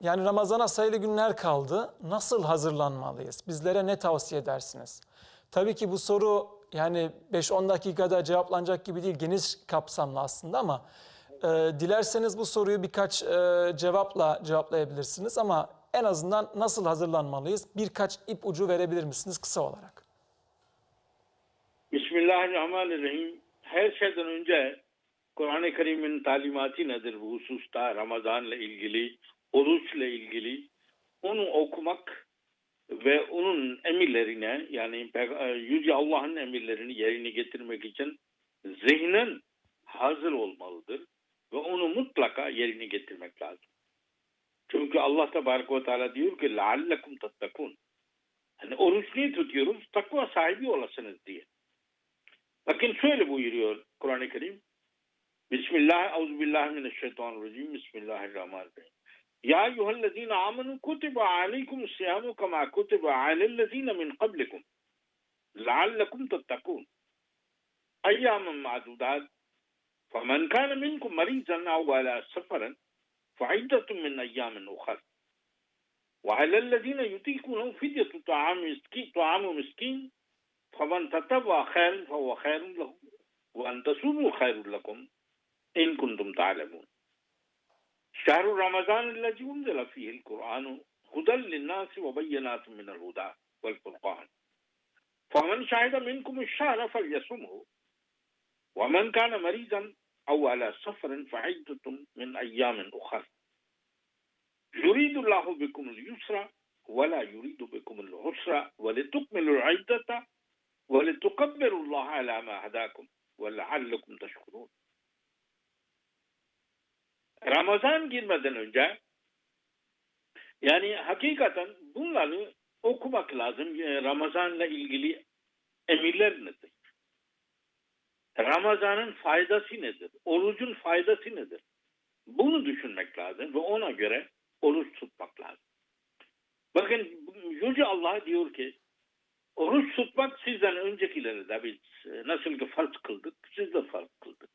yani Ramazan'a sayılı günler kaldı. Nasıl hazırlanmalıyız? Bizlere ne tavsiye edersiniz? Tabii ki bu soru yani 5-10 dakikada cevaplanacak gibi değil, geniş kapsamlı aslında ama e, dilerseniz bu soruyu birkaç e, cevapla cevaplayabilirsiniz ama en azından nasıl hazırlanmalıyız? Birkaç ip ucu verebilir misiniz kısa olarak? Bismillahirrahmanirrahim. Her şeyden önce Kur'an-ı Kerim'in talimatı nedir bu hususta? Ramazan'la ilgili, oruçla ilgili. Onu okumak ve onun emirlerine yani Yüce Allah'ın emirlerini yerine getirmek için zihnen hazır olmalıdır. Ve onu mutlaka yerine getirmek lazım. Çünkü Allah Tebarek ve Teala diyor ki لَعَلَّكُمْ تَتَّكُونَ Hani oruç niye tutuyoruz? Takva sahibi olasınız diye. Bakın şöyle buyuruyor Kur'an-ı Kerim. Bismillah, euzubillahimineşşeytanirracim. Bismillahirrahmanirrahim. يا أيها الذين آمنوا كتب عليكم الصيام كما كتب على الذين من قبلكم لعلكم تتقون. أياما معدودات. فمن كان منكم مريضا أو على سفرا فعدة من أيام أخرى وعلى الذين يطيقونه فدية طعام مسكين طعام مسكين فمن تتبع خير فهو خير له وأن تصوموا خير لكم إن كنتم تعلمون. شهر رمضان الذي أنزل فيه القرآن هدى للناس وبينات من الهدى والفرقان. فمن شهد منكم الشهر فليصمه. ومن كان مريضا أو على سفر فعدة من أيام أخر. يريد الله بكم اليسر ولا يريد بكم العسر ولتكملوا العدة ولتكبروا الله على ما هداكم ولعلكم تشكرون. Ramazan girmeden önce yani hakikaten bunları okumak lazım. Ramazanla ilgili emirler nedir? Ramazan'ın faydası nedir? Orucun faydası nedir? Bunu düşünmek lazım ve ona göre oruç tutmak lazım. Bakın Yüce Allah diyor ki oruç tutmak sizden öncekileri de biz nasıl ki farz kıldık, siz de farz kıldık.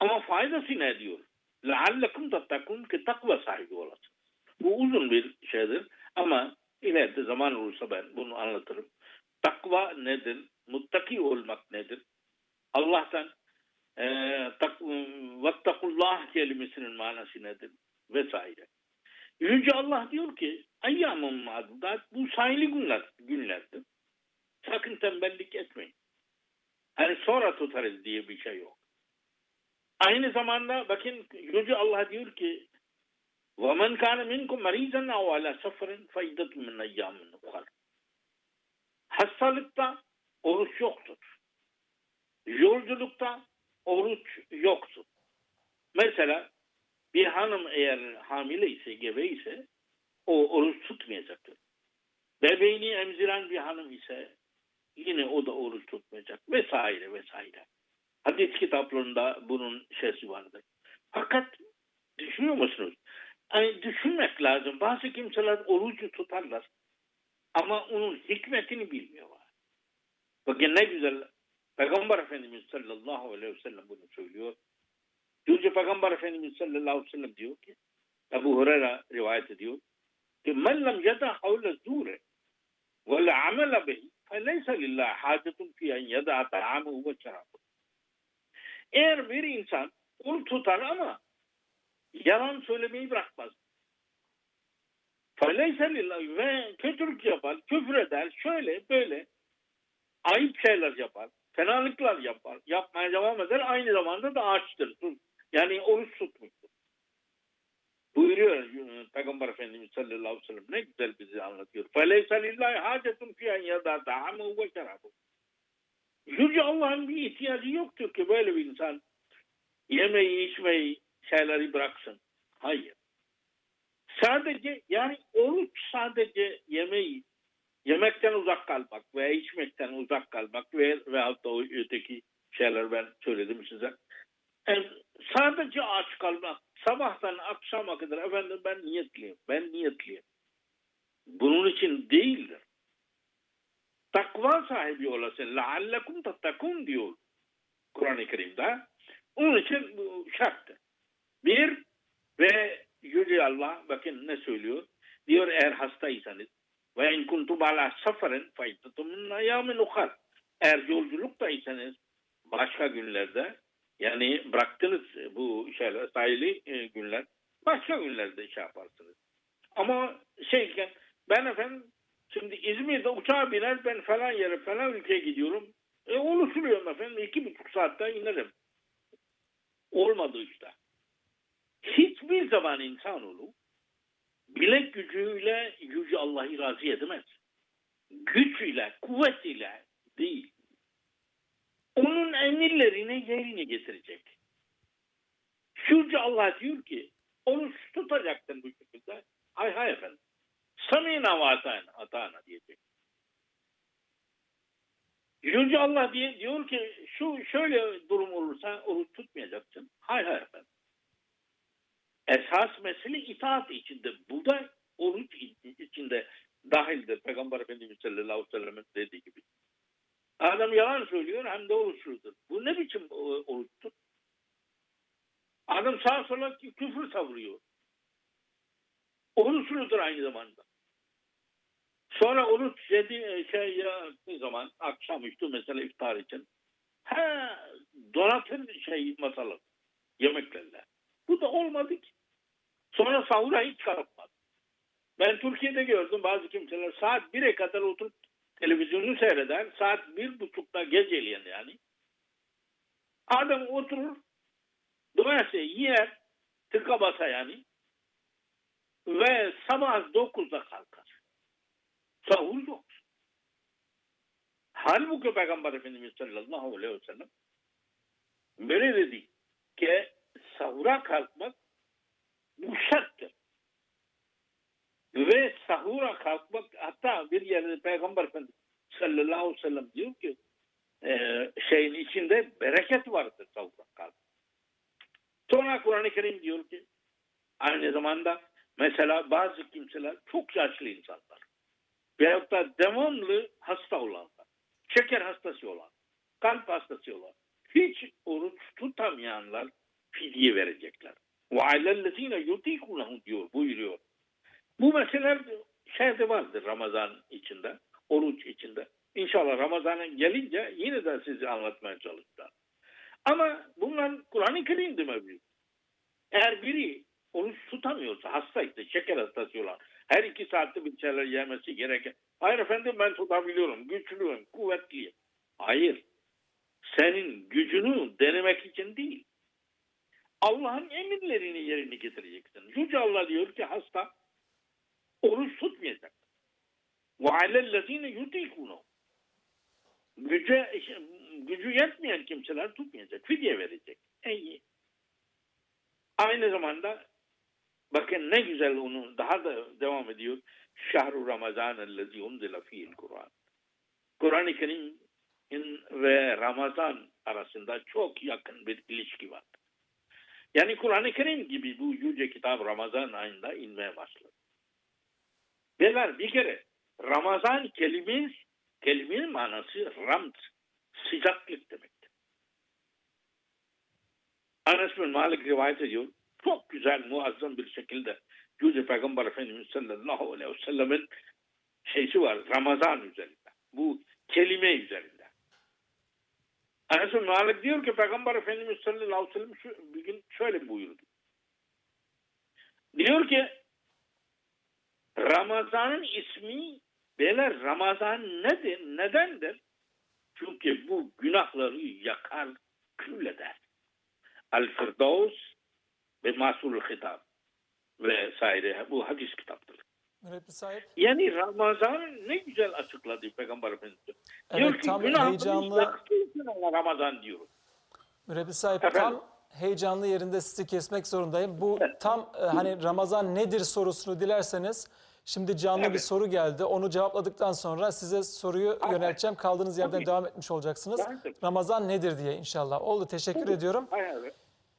Ama faydası ne diyor? Leallekum tattakun ki takva sahibi olasın. Bu uzun bir şeydir ama ileride zaman olursa ben bunu anlatırım. Takva nedir? Muttaki olmak nedir? Allah'tan e, tak, vattakullah kelimesinin manası nedir? Vesaire. Yüce Allah diyor ki ayyamın madudat bu sayılı günler, günlerdir. Sakın tembellik etmeyin. Hani sonra tutarız diye bir şey yok. Aynı zamanda bakın Yüce Allah diyor ki وَمَنْ كَانَ مِنْكُمْ مَرِيزًا اَوْ عَلَى سَفَرٍ فَاِدَّةٌ مِنْ اَيَّامٍ اُخَرٍ Hastalıkta oruç yoktur. Yolculukta oruç yoktur. Mesela bir hanım eğer hamile ise, gebe ise o oruç tutmayacaktır. Bebeğini emziren bir hanım ise yine o da oruç tutmayacak vesaire vesaire. Hadis kitaplarında bunun şeysi vardır. Fakat düşünüyor musunuz? Yani düşünmek lazım. Bazı kimseler orucu tutarlar ama onun hikmetini bilmiyorlar. Bakın ne güzel Peygamber Efendimiz sallallahu aleyhi ve sellem bunu söylüyor. Yüce Peygamber Efendimiz sallallahu aleyhi ve sellem diyor ki Ebu Hureyre rivayet ediyor ki men lem yeda havle zure ve le amele behi feleyse lillahi hacetun fi en yeda ta'amuhu ve şerabuhu. Eğer bir insan onu tutar ama yalan söylemeyi bırakmaz. Faleyse lillahi ve kötülük yapar, küfür eder, şöyle böyle ayıp şeyler yapar, fenalıklar yapar, yapmaya devam eder. Aynı zamanda da açtır. Yani oruç tutmuştur. Buyuruyor e, Peygamber Efendimiz sallallahu aleyhi ve sellem ne güzel bizi anlatıyor. Faleyse lillahi hacetun fiyen yada ta'amu ve şerabu. Yüce Allah'ın bir ihtiyacı yoktur ki böyle bir insan yemeği, içmeyi, şeyleri bıraksın. Hayır. Sadece yani oruç sadece yemeği, yemekten uzak kalmak veya içmekten uzak kalmak ve veyahut da o öteki şeyler ben söyledim size. Yani sadece aç kalmak, sabahtan akşama kadar efendim ben niyetliyim, ben niyetliyim. Bunun için değildir takva sahibi olasın. Leallekum tattakun diyor Kur'an-ı Kerim'de. Onun için bu şarttı. Bir ve Yüce Allah bakın ne söylüyor? Diyor eğer hastaysanız ve in kuntum ala safarin fe iddetum min Eğer yolculuktaysanız başka günlerde yani bıraktınız bu şeyler, sayılı e, günler başka günlerde şey yaparsınız. Ama şeyken ben efendim şimdi İzmir'de uçağa biner ben falan yere falan ülkeye gidiyorum. E oluşturuyorum efendim iki buçuk saatte inerim. Olmadı işte. Hiçbir zaman insanoğlu bilek gücüyle yüce Allah'ı razı edemez. Güç ile, kuvvet ile değil. Onun emirlerini yerine getirecek. Yüce Allah diyor ki onu tutacaksın bu şekilde. Hay hay efendim. Samina ve atana, diyecek. Yüce Allah diye diyor ki şu şöyle durum olursa oruç tutmayacaksın. Hay hay efendim. Esas mesele itaat içinde. Bu da oruç içinde dahildir. Peygamber Efendimiz sallallahu aleyhi ve sellem'in dediği gibi. Adam yalan söylüyor hem de oruçludur. Bu ne biçim e, oruçtur? Adam sağa sola küfür savuruyor. Oruçludur aynı zamanda. Sonra oruç yedi şey yaptığı zaman akşamüstü mesela iftar için he, donatır şey masalı yemeklerle. Bu da olmadı ki. Sonra sahura hiç kalkmadı. Ben Türkiye'de gördüm bazı kimseler saat 1'e kadar oturup televizyonu seyreder. Saat bir buçukta geceleyen yani. Adam oturur doyası yer tıka basa yani ve sabah 9'da kalkar. Sahur yok. Halbuki Peygamber Efendimiz sallallahu aleyhi ve sellem böyle dedi ki sahura kalkmak bu şarttır. Ve sahura kalkmak hatta bir yerde Peygamber Efendimiz sallallahu aleyhi ve sellem diyor ki e, şeyin içinde bereket vardır sahura kalkmak. Sonra Kur'an-ı Kerim diyor ki aynı zamanda mesela bazı kimseler çok yaşlı insanlar veyahut da devamlı hasta olanlar, şeker hastası olan, kalp hastası olan, hiç oruç tutamayanlar fidye verecekler. Ve alellezine yutikunehu diyor, buyuruyor. Bu meseleler şeyde vardır Ramazan içinde, oruç içinde. İnşallah Ramazan'ın gelince yine de sizi anlatmaya çalışacağım. Ama bunlar Kur'an-ı Kerim'de mevcut. Eğer biri oruç tutamıyorsa, hastaysa, şeker hastası olan, her iki saatte bir şeyler yemesi gereken. Hayır efendim ben tutabiliyorum, güçlüyüm, kuvvetliyim. Hayır. Senin gücünü denemek için değil. Allah'ın emirlerini yerine getireceksin. Yüce Allah diyor ki hasta oruç tutmayacak. Ve alellezine yutikunu. Güce, gücü yetmeyen kimseler tutmayacak. Fidye verecek. İyi. Aynı zamanda bakın ne güzel onu daha da devam ediyor. Şahru Ramazan ellezî unzile fîhil Kur'an. Kur'an-ı Kerim ve Ramazan arasında çok yakın bir ilişki var. Yani Kur'an-ı Kerim gibi bu yüce kitap Ramazan ayında inmeye başladı. Beyler bir kere Ramazan kelimesi, kelimenin manası ramd, sıcaklık demektir. Anas bin Malik rivayet ediyor. Çok güzel, muazzam bir şekilde Yüce Peygamber Efendimiz sallallahu aleyhi ve sellemin şeysi var Ramazan üzerinde. Bu kelime üzerinde. Anas Malik diyor ki Peygamber Efendimiz sallallahu aleyhi ve sellem şu, bir gün şöyle buyurdu. Diyor ki Ramazan'ın ismi beyler Ramazan nedir? Nedendir? Çünkü bu günahları yakar, külleder. El-Firdevs ve Masulul Hitap vesaire bu hadis kitaptır. Yani Ramazan ne güzel açıkladı Peygamber Efendimiz. Evet, diyor ki tam heyecanlı- Ramazan diyor. Mürebbi sahip Efendim? tam heyecanlı yerinde sizi kesmek zorundayım. Bu tam e, hani Ramazan nedir sorusunu dilerseniz şimdi canlı bir Evet. soru geldi. Onu cevapladıktan sonra size soruyu yönelteceğim. Kaldığınız yerden Tabii. devam etmiş olacaksınız. Tabii. Ramazan nedir diye inşallah. Oldu. Teşekkür ediyorum. Hayır hayır.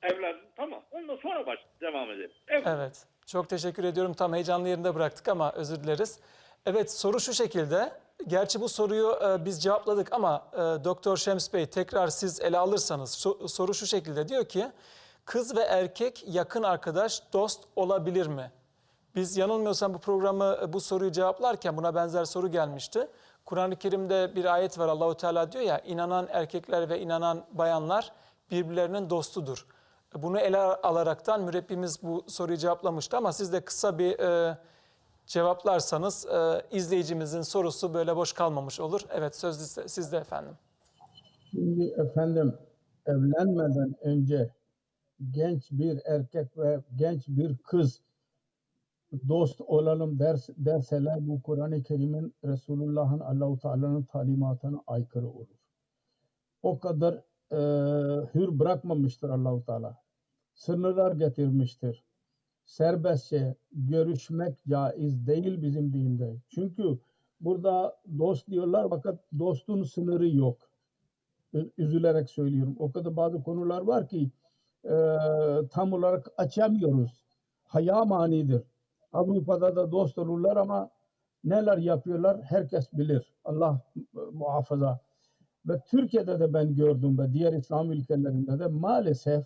Evladım tamam. Ondan sonra baş devam edelim. Evet. Evet. Çok teşekkür ediyorum. Tam heyecanlı yerinde bıraktık ama özür dileriz. Evet soru şu şekilde. Gerçi bu soruyu e, biz cevapladık ama e, Doktor Şems Bey tekrar siz ele alırsanız so- soru şu şekilde diyor ki Kız ve erkek yakın arkadaş, dost olabilir mi? Biz yanılmıyorsam bu programı, bu soruyu cevaplarken buna benzer soru gelmişti. Kur'an-ı Kerim'de bir ayet var. Allahu Teala diyor ya, inanan erkekler ve inanan bayanlar birbirlerinin dostudur. Bunu ele alaraktan mürebbimiz bu soruyu cevaplamıştı ama siz de kısa bir e, cevaplarsanız e, izleyicimizin sorusu böyle boş kalmamış olur. Evet söz sizde- efendim. Şimdi efendim evlenmeden önce genç bir erkek ve genç bir kız dost olalım ders, derseler bu Kur'an-ı Kerim'in Resulullah'ın Allahu Teala'nın talimatına aykırı olur. O kadar e, hür bırakmamıştır Allahu Teala. Sınırlar getirmiştir. Serbestçe görüşmek caiz değil bizim dinde. Çünkü burada dost diyorlar fakat dostun sınırı yok üzülerek söylüyorum. O kadar bazı konular var ki e, tam olarak açamıyoruz. Haya manidir. Avrupa'da da dost olurlar ama neler yapıyorlar herkes bilir. Allah muhafaza. Ve Türkiye'de de ben gördüm ve diğer İslam ülkelerinde de maalesef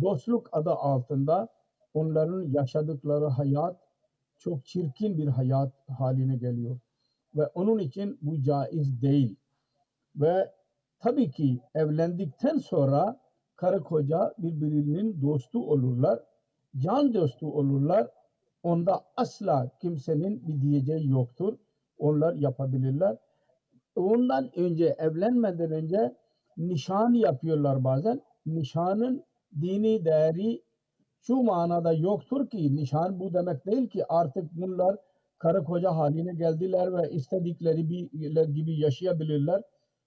dostluk adı altında onların yaşadıkları hayat çok çirkin bir hayat haline geliyor. Ve onun için bu caiz değil. Ve tabii ki evlendikten sonra karı koca birbirinin dostu olurlar. Can dostu olurlar. Onda asla kimsenin bir diyeceği yoktur. Onlar yapabilirler. Ondan önce evlenmeden önce nişan yapıyorlar bazen. Nişanın dini değeri şu manada yoktur ki nişan bu demek değil ki artık bunlar karı koca haline geldiler ve istedikleri gibi yaşayabilirler.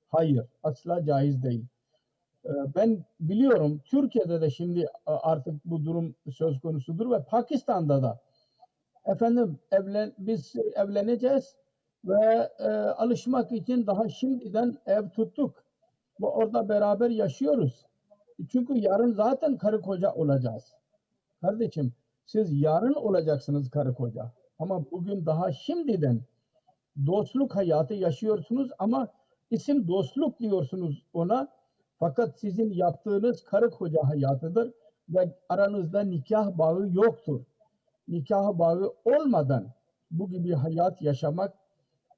Hayır, asla caiz değil. Ee, Ben biliyorum Türkiye'de de şimdi artık bu durum söz konusudur ve Pakistan'da da efendim evlen biz evleneceğiz ve e, alışmak için daha şimdiden ev tuttuk ve orada beraber yaşıyoruz. Çünkü yarın zaten karı koca olacağız. Kardeşim siz yarın olacaksınız karı koca. Ama bugün daha şimdiden dostluk hayatı yaşıyorsunuz ama isim dostluk diyorsunuz ona. Fakat sizin yaptığınız karı koca hayatıdır ve aranızda nikah bağı yoktur. Nikah bağı olmadan bu gibi hayat yaşamak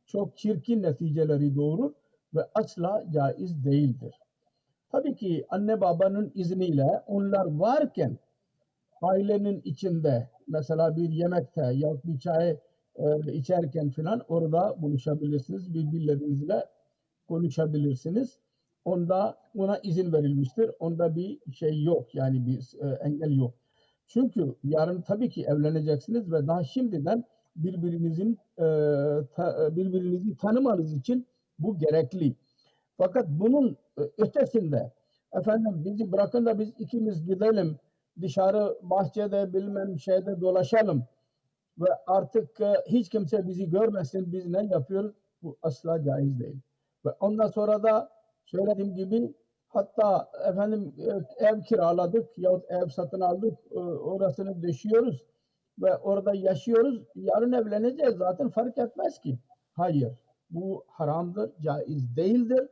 çok çirkin neticeleri doğurur ve asla caiz değildir. Tabii ki anne babanın izniyle onlar varken ailenin içinde mesela bir yemekte ya bir çay e, içerken filan orada buluşabilirsiniz. Birbirlerinizle konuşabilirsiniz. Onda ona izin verilmiştir. Onda bir şey yok yani bir e, engel yok. Çünkü yarın tabii ki evleneceksiniz ve daha şimdiden birbirinizin e, birbirinizi tanımanız için bu gerekli. Fakat bunun e, ötesinde efendim bizi bırakın da biz ikimiz gidelim dışarı bahçede bilmem şeyde dolaşalım ve artık e, hiç kimse bizi görmesin biz ne yapıyoruz bu asla caiz değil. Ve ondan sonra da söylediğim gibi hatta efendim e, ev kiraladık yahut ev satın aldık orasını döşüyoruz ve orada yaşıyoruz. Yarın evleneceğiz zaten fark etmez ki. Hayır. Bu haramdır, caiz değildir.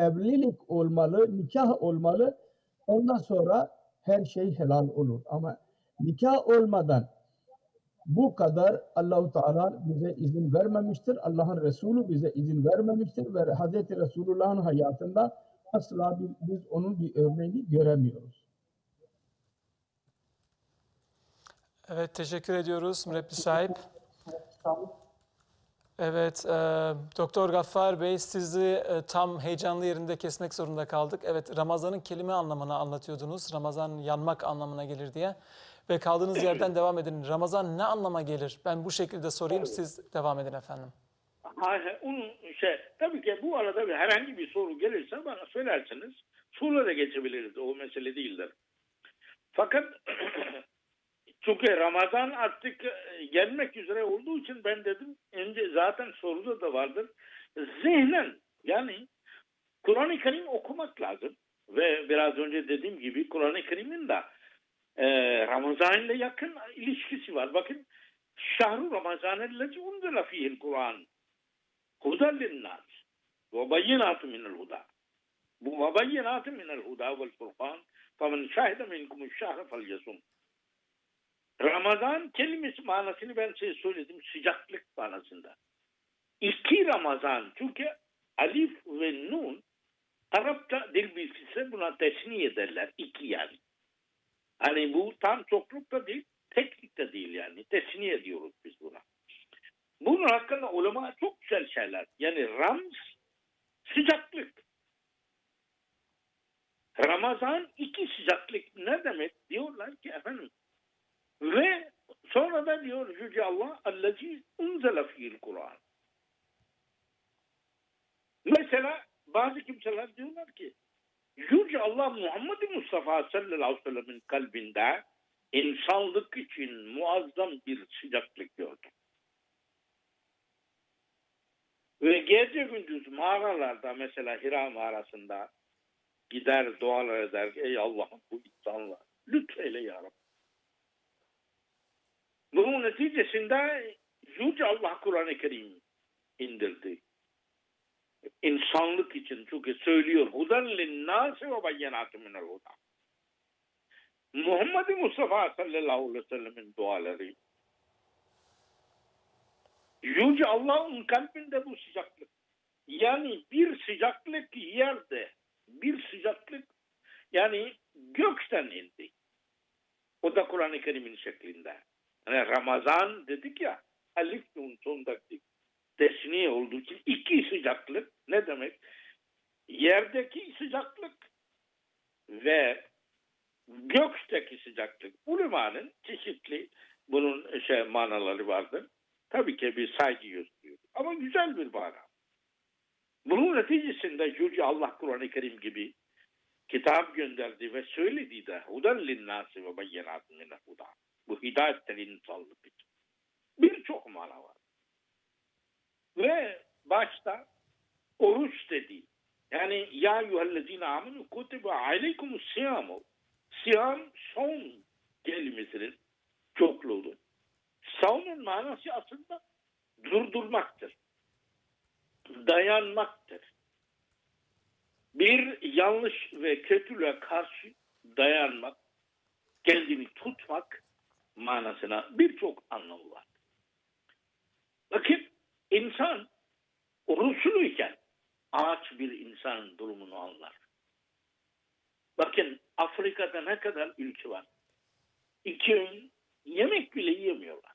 Evlilik olmalı, nikah olmalı. Ondan sonra her şey helal olur. Ama nikah olmadan bu kadar Allahu Teala bize izin vermemiştir. Allah'ın Resulü bize izin vermemiştir ve Hz. Resulullah'ın hayatında asla biz onun bir örneğini göremiyoruz. Evet teşekkür ediyoruz mürebbi sahip. Evet, e, Doktor Gaffar Bey sizi e, tam heyecanlı yerinde kesmek zorunda kaldık. Evet, Ramazan'ın kelime anlamını anlatıyordunuz. Ramazan yanmak anlamına gelir diye. Ve kaldığınız yerden devam edin. Ramazan ne anlama gelir? Ben bu şekilde sorayım, siz devam edin efendim. Hayır, onun şey, tabii ki bu arada bir herhangi bir soru gelirse bana söylerseniz sorulara da geçebiliriz. O mesele değildir. Fakat Çünkü Ramazan artık e, gelmek üzere olduğu için ben dedim önce zaten soruda da vardır. Zihnen yani Kur'an-ı Kerim okumak lazım. Ve biraz önce dediğim gibi Kur'an-ı Kerim'in de e, Ramazan ile yakın ilişkisi var. Bakın şahru Ramazan ellezi unzela fihil Kur'an. Hudan linnas. Ve bayyinatü minel huda. Bu ve bayyinatü minel huda vel furkan. Famen şahide minkum şahre fel yesum. Ramazan kelimesi manasını ben size söyledim. Sıcaklık manasında. İki Ramazan. Çünkü alif ve nun Arapça dil bilgisi buna tesniye ederler. İki yani. Hani bu tam çokluk da değil, teklik de değil yani. Tesniye diyoruz biz buna. Bunun hakkında ulema çok güzel şeyler. Yani rams sıcaklık. Ramazan iki sıcaklık ne demek? Diyorlar ki efendim ve sonra da diyor Yüce Allah allazi unzele fiil Kur'an. Mesela bazı kimseler diyorlar ki Yüce Allah Muhammed Mustafa sallallahu aleyhi ve sellem'in kalbinde insanlık için muazzam bir sıcaklık gördü. Ve gece gündüz mağaralarda mesela Hira mağarasında gider dualar eder. Ey Allah'ım bu insanlar lütfeyle ya Rabbi. Bunun neticesinde Yüce Allah Kur'an-ı Kerim indirdi. İnsanlık için çünkü söylüyor. Hudan linnâsi ve bayyenâti minel huda. Muhammed Mustafa sallallahu aleyhi ve sellemin duaları. Yüce Allah'ın kalbinde bu sıcaklık. Yani bir sıcaklık yerde, bir sıcaklık yani gökten indi. O da Kur'an-ı Kerim'in şeklinde. Hani Ramazan dedik ya, alif nun sondaki tesniye olduğu için iki sıcaklık ne demek? Yerdeki sıcaklık ve gökteki sıcaklık. Ulemanın çeşitli bunun şey manaları vardır. Tabii ki bir saygı gösteriyor. Ama güzel bir mana. Bunun neticesinde Yüce Allah Kur'an-ı Kerim gibi kitap gönderdi ve söyledi de hudan linnâsi ve bayyenâtin minel huda. Bu hidayetten insanlık için. Birçok mana var. Ve başta oruç dedi. Yani ya yuhellezine aminu kutibe aleykumus siyamu. Siyam son kelimesinin çokluğudur. Savunun manası aslında durdurmaktır. Dayanmaktır. Bir yanlış ve kötülüğe karşı dayanmak, kendini tutmak manasına birçok anlamı var. Bakın insan oruçluyken ağaç bir insanın durumunu anlar. Bakın Afrika'da ne kadar ülke var. İki öğün yemek bile yiyemiyorlar.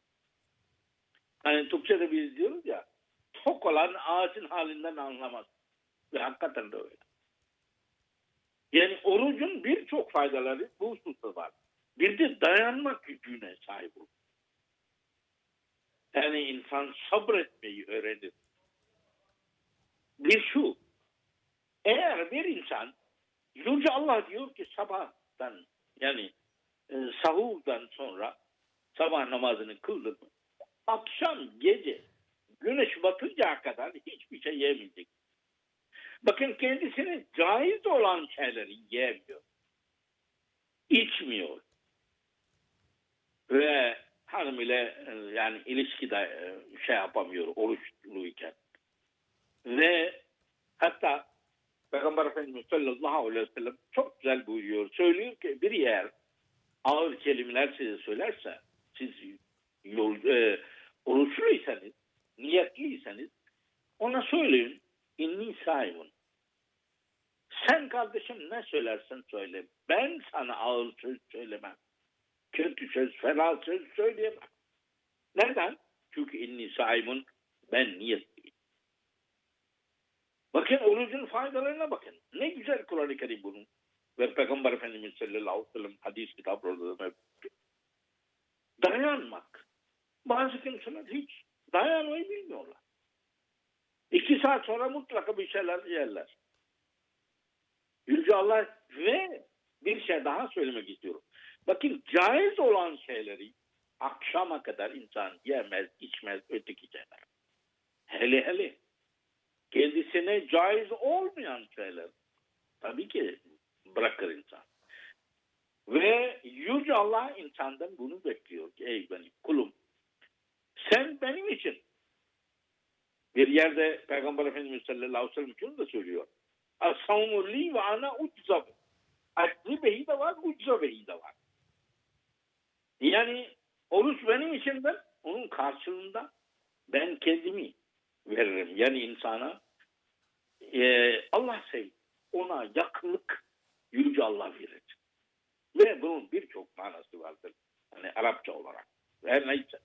Hani Türkçe'de biz diyoruz ya tok olan ağacın halinden anlamaz. Ve hakikaten de öyle. Yani orucun birçok faydaları bu hususta var. Bir de dayanmak gücüne sahip olur. Yani insan sabretmeyi öğrenir. Bir şu, eğer bir insan Yüce Allah diyor ki sabahtan yani e, sahurdan sonra sabah namazını kıldı mı akşam gece güneş batıncaya kadar hiçbir şey yemeyecek. Bakın kendisine caiz olan şeyleri yemiyor. içmiyor. Ve hanım ile e, yani ilişkide e, şey yapamıyor oruçluyken. Ve hatta Peygamber Efendimiz sallallahu aleyhi ve sellem çok güzel buyuruyor. Söylüyor ki bir yer ağır kelimeler size söylerse siz yol, e, oruçluysanız, niyetliyseniz ona söyleyin inni saimun. Sen kardeşim ne söylersen söyle. Ben sana ağır söz söylemem. Kötü söz, fena söz söyleyemem. Neden? Çünkü inni saimun ben niyetliyim. Bakın orucun faydalarına bakın. Ne güzel Kur'an-ı Kerim bunun. Ve Peygamber Efendimiz sallallahu aleyhi ve sellem hadis kitaplarında da mevcut. Dayanmak. Bazı kimseler hiç dayanmayı bilmiyorlar. İki saat sonra mutlaka bir şeyler yerler. Yüce Allah ve bir şey daha söylemek istiyorum. Bakın caiz olan şeyleri akşama kadar insan yemez, içmez, öteki şeyler. Hele hele kendisine caiz olmayan şeyler tabii ki bırakır insan. Ve Yüce Allah insandan bunu bekliyor ki ey benim kulum sen benim için bir yerde Peygamber Efendimiz sallallahu aleyhi ve sellem da söylüyor. As-savmu li ve ana uczab. Aczi behi de var, ucza behi de var. Yani oruç benim için de onun karşılığında ben kendimi veririm. Yani insana e, Allah sev, ona yakınlık Yüce Allah verir. Ve bunun birçok manası vardır. Hani Arapça olarak. Her neyse.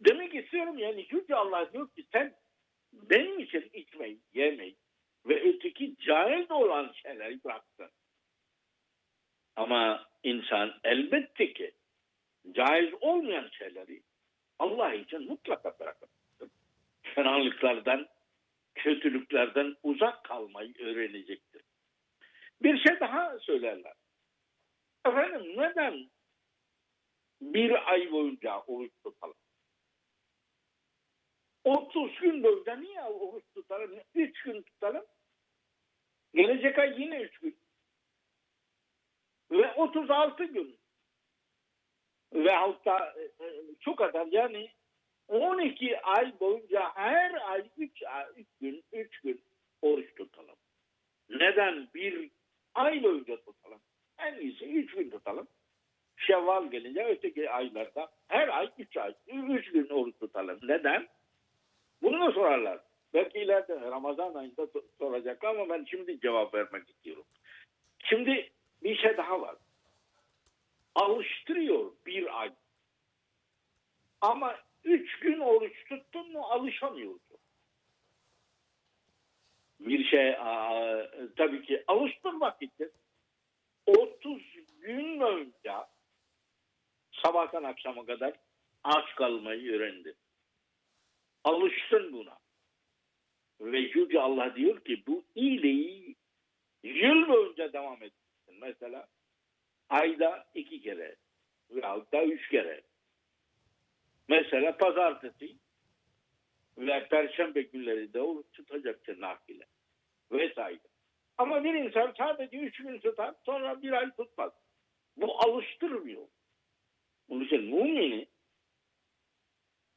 Demek istiyorum yani Yüce Allah diyor ki sen benim için içmeyi, yemeyi ve öteki caiz olan şeyleri bıraktın. Ama insan elbette ki caiz olmayan şeyleri Allah için mutlaka bırakır. Fenalıklardan, kötülüklerden uzak kalmayı öğrenecektir. Bir şey daha söylerler. Efendim neden bir ay boyunca oruç tutalım? 30 gün boyunca niye oruç tutalım? 3 gün tutalım. Gelecek ay yine 3 gün. Ve 36 gün. Ve hatta e, e, şu kadar yani 12 ay boyunca her ay 3 ay 3 gün 3 gün oruç tutalım. Neden bir ay boyunca tutalım? En iyisi 3 gün tutalım. Şevval gelince öteki aylarda her ay 3 ay 3 gün oruç tutalım. Neden? Bunu da sorarlar. Belki ileride Ramazan ayında so- soracaklar ama ben şimdi cevap vermek istiyorum. Şimdi bir şey daha var. Alıştırıyor bir ay. Ama üç gün oruç tuttun mu alışamıyorsun. Bir şey tabii ki alıştırmak için 30 gün boyunca sabahtan akşama kadar aç kalmayı öğrendi. Alışsın buna. Ve Yüce Allah diyor ki bu iyiliği yıl boyunca devam etsin. Mesela ayda iki kere veyahut da üç kere. Mesela pazartesi ve perşembe günleri de oruç tutacaksın nafile vesaire. Ama bir insan sadece üç gün tutar sonra bir ay tutmaz. Bu alıştırmıyor. Onun için mümini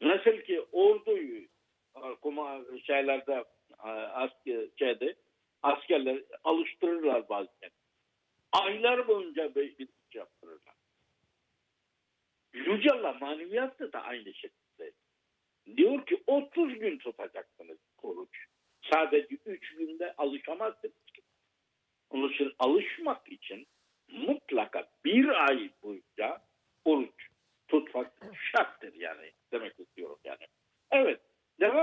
nasıl ki orduyu e, kuma şeylerde e, asker, şeyde, askerler alıştırırlar bazen. Aylar boyunca iş yaptırırlar. Yüce Allah maneviyatta da aynı şekilde. Diyor ki 30 gün tutacaksınız oruç. Sadece 3 günde alışamazsınız. Onun için alışmak için mutlaka bir ay boyunca oruç tutmak şarttır yani demek istiyorum yani. Evet devam